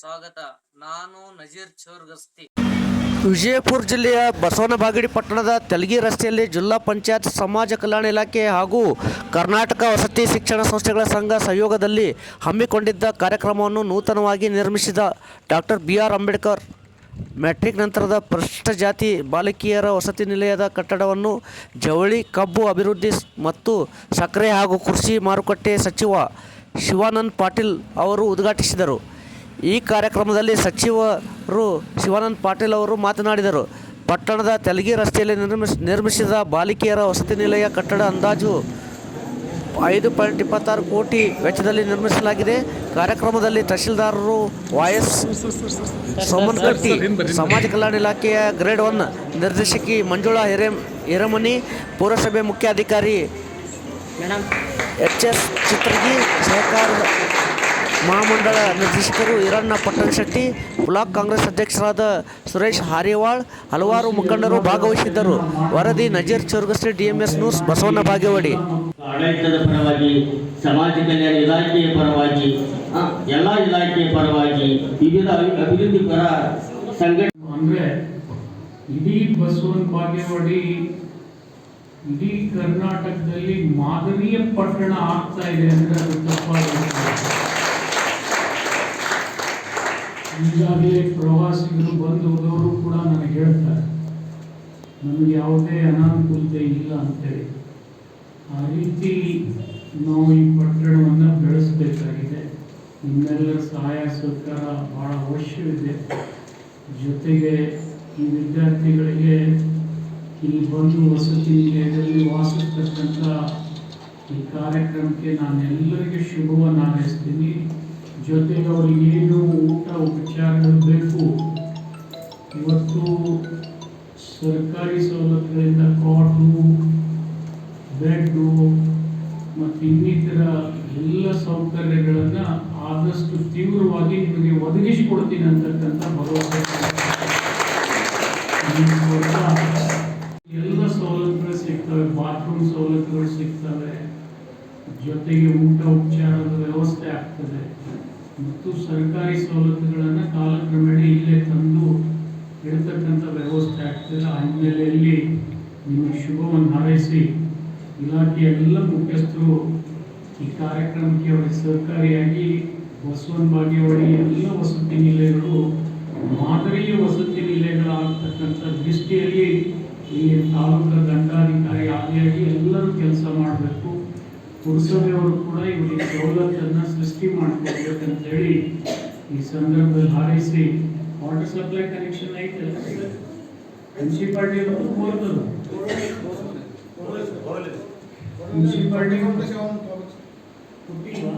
ಸ್ವಾಗತ. ನಾನು ನಜೀರ್ ಚೋರ್ಗಸ್ತಿ. ವಿಜಯಪುರ ಜಿಲ್ಲೆಯ ಬಸವನ ಬಾಗೇಡಿ ಪಟ್ಟಣದ ತೆಲಗಿ ರಸ್ತೆಯಲ್ಲಿ ಜಿಲ್ಲಾ ಪಂಚಾಯತ್ ಸಮಾಜ ಕಲ್ಯಾಣ ಇಲಾಖೆ ಹಾಗೂ ಕರ್ನಾಟಕ ವಸತಿ ಶಿಕ್ಷಣ ಸಂಸ್ಥೆಗಳ ಸಂಘ ಸಹಯೋಗದಲ್ಲಿ ಹಮ್ಮಿಕೊಂಡಿದ್ದ ಕಾರ್ಯಕ್ರಮವನ್ನು ನೂತನವಾಗಿ ನಿರ್ಮಿಸಿದ doctor B R Ambedkar. Matric ನಂತರದ ಪರಿಶಿಷ್ಟ ಜಾತಿ ಬಾಲಕಿಯರ ವಸತಿ ನಿಲಯದ ಕಟ್ಟಡವನ್ನು ಜವಳಿ, ಕಬ್ಬು ಅಭಿವೃದ್ಧಿ ಮತ್ತು ಸಕ್ಕರೆ ಹಾಗೂ ಕೃಷಿ ಮಾರುಕಟ್ಟೆ ಸಚಿವ ಶಿವಾನಂದ್ ಪಾಟೀಲ್ ಅವರು ಉದ್ಘಾಟಿಸಿದರು. ಈ ಕಾರ್ಯಕ್ರಮದಲ್ಲಿ ಸಚಿವರು ಶಿವಾನಂದ್ ಪಾಟೀಲ್ ಅವರು ಮಾತನಾಡಿದರು. ಪಟ್ಟಣದ ತೆಲಗಿ ರಸ್ತೆಯಲ್ಲಿ ನಿರ್ಮಿಸ್, ನಿರ್ಮಿಸಿದ ಬಾಲಿಕೆಯರ ವಸತಿ ನಿಲಯ ಕಟ್ಟಡ ಅಂದಾಜು ಐದು ಪಾಯಿಂಟ್ ಇಪ್ಪತ್ತಾರು ಕೋಟಿ ವೆಚ್ಚದಲ್ಲಿ ನಿರ್ಮಿಸಲಾಗಿದೆ. ಕಾರ್ಯಕ್ರಮದಲ್ಲಿ ತಹಶೀಲ್ದಾರರು ವಾಯಸ್ ಸೋಮನಕಟ್ಟಿ ಸಮಾಜ ಕಲ್ಯಾಣ ಇಲಾಖೆಯ ಗ್ರೇಡ್ ಒನ್ ನಿರ್ದೇಶಕಿ ಮಂಜುಳಾ ಹಿರೇ, ಹಿರಮನಿ, ಪುರಸಭೆ ಮುಖ್ಯಾಧಿಕಾರಿ ಎಚ್ ಎಸ್ ಚಿತ್ರಗಿ ಸಹಕಾರ ಮಹಾಮಂಡಳ ನಿರ್ದೇಶಕರು ಈರಣ್ಣ ಪಟ್ಟಣಶೆಟ್ಟಿ ಬ್ಲಾಕ್ ಕಾಂಗ್ರೆಸ್ ಅಧ್ಯಕ್ಷರಾದ ಸುರೇಶ್ ಹಾರಿವಾಳ್ ಹಲವಾರು ಮುಖಂಡರು ಭಾಗವಹಿಸಿದ್ದರು. ವರದಿ ನಜೀರ್ ಚೋರ್ಗಸ್ತಿ ಡಿಎಂಎಸ್ ನ್ಯೂಸ್ ಬಸವನ ಬಾಗೇವಾಡಿ. ಆಡಳಿತದ ಪರವಾಗಿ ಸಮಾಜ ಕಲ್ಯಾಣ ಇಲಾಖೆಯ ಪರವಾಗಿ ಎಲ್ಲ ಇಲಾಖೆಯ ಪರವಾಗಿ ವಿವಿಧ ಅಭಿವೃದ್ಧಿ ಪರ ಸಂಘಟನೆ ಅಂದ್ರೆ ಇಡೀ ಬಸವನ ಬಾಗೇವಾಡಿ ಇಡೀ ಕರ್ನಾಟಕದಲ್ಲಿ ಮಾದರಿಯ ಪಟ್ಟಣ ಆಗ್ತಾ ಇದೆ ಅಂದ್ರೆ ಅದು ತಪ್ಪಾಗುತ್ತೆ ಈಗಾಗಲೇ ಪ್ರವಾಸಿಗರು ಬಂದು ಹೋದವರು ಕೂಡ ನನಗೆ ಹೇಳ್ತಾರೆ, ನಮಗೆ ಯಾವುದೇ ಅನಾನುಕೂಲತೆ ಇಲ್ಲ ಅಂತೇಳಿ. ಆ ರೀತಿ ನಾವು ಈ ಪಟ್ಟಣವನ್ನು ಬೆಳೆಸಬೇಕಾಗಿದೆ. ನಿಮ್ಮೆಲ್ಲರ ಸಹಾಯ ಸಹಕಾರ ಬಹಳ ಅವಶ್ಯವಿದೆ. ಜೊತೆಗೆ ಈ ವಿದ್ಯಾರ್ಥಿಗಳಿಗೆ ಇಲ್ಲಿ ಬಂದು ವಸತಿ ನಿಲಯದಲ್ಲಿ ವಾಸಿಸ್ತಕ್ಕಂಥ ಈ ಕಾರ್ಯಕ್ರಮಕ್ಕೆ ನಾನೆಲ್ಲರಿಗೆ ಶುಭವನ್ನು ಹಾರೈಸ್ತೀನಿ. ಜೊತೆಗೆ ಅವರಿಗೆ ಏನು ಊಟ ಉಪಚಾರಗಳು ಬೇಕು, ಇವತ್ತು ಸರ್ಕಾರಿ ಸವಲತ್ತುಗಳಿಂದ ಕಾಟು ಬೆಡ್ಡು ಮತ್ತು ಇನ್ನಿತರ ಎಲ್ಲ ಸೌಕರ್ಯಗಳನ್ನು ಆದಷ್ಟು ತೀವ್ರವಾಗಿ ನಿಮಗೆ ಒದಗಿಸಿಕೊಡ್ತೀನಿ ಅಂತಕ್ಕಂಥ ಭರವಸೆ. ಜೊತೆಗೆ ಊಟ ಉಪಚಾರದ ವ್ಯವಸ್ಥೆ ಆಗ್ತದೆ. ಮತ್ತು ಸರ್ಕಾರಿ ಸವಲತ್ತುಗಳನ್ನು ಕಾಲಕ್ರಮೇಣ ಇಲ್ಲೇ ತಂದು ಇಡತಕ್ಕಂಥ ವ್ಯವಸ್ಥೆ ಆಗ್ತದೆ. ಆ ಹಿನ್ನೆಲೆಯಲ್ಲಿ ನಿಮಗೆ ಶುಭವನ್ನು ಹಾರೈಸಿ ಇಲಾಖೆಯ ಎಲ್ಲ ಮುಖ್ಯಸ್ಥರು ಈ ಕಾರ್ಯಕ್ರಮಕ್ಕೆ ಅವರಿಗೆ ಸಹಕಾರಿಯಾಗಿ ಬಸವನ ಬಾಗೇವಾಡಿ ಎಲ್ಲ ವಸತಿ ನಿಲಯಗಳು ಮಾದರಿ ವಸತಿ ನಿಲಯಗಳಾಗ್ತಕ್ಕಂಥ ದೃಷ್ಟಿಯಲ್ಲಿ ಇಲ್ಲಿ ತಾಲೂಕು ದಂಡಾಧಿಕಾರಿ ಆದಿಯಾಗಿ ಎಲ್ಲರೂ ಕೆಲಸ ಮಾಡಬೇಕು. ಪುರಸಭೆಯವರು ಕೂಡ ಇವರಿಗೆ ಸವಲತ್ತನ್ನು ಸೃಷ್ಟಿ ಮಾಡಿಕೊಡ್ಬೇಕಂತೇಳಿ ಈ ಸಂದರ್ಭದಲ್ಲಿ ಹಾರೈಸಿ ವಾಟರ್ ಸಪ್ಲೈ ಕನೆಕ್ಷನ್ ಐತಲ್ಲ ಮುನ್ಸಿಪಾಲ್ಟಿ ಮುನ್ಸಿಪಾಲ್ಟಿ ಕೊಟ್ಟಿಲ್ವಾ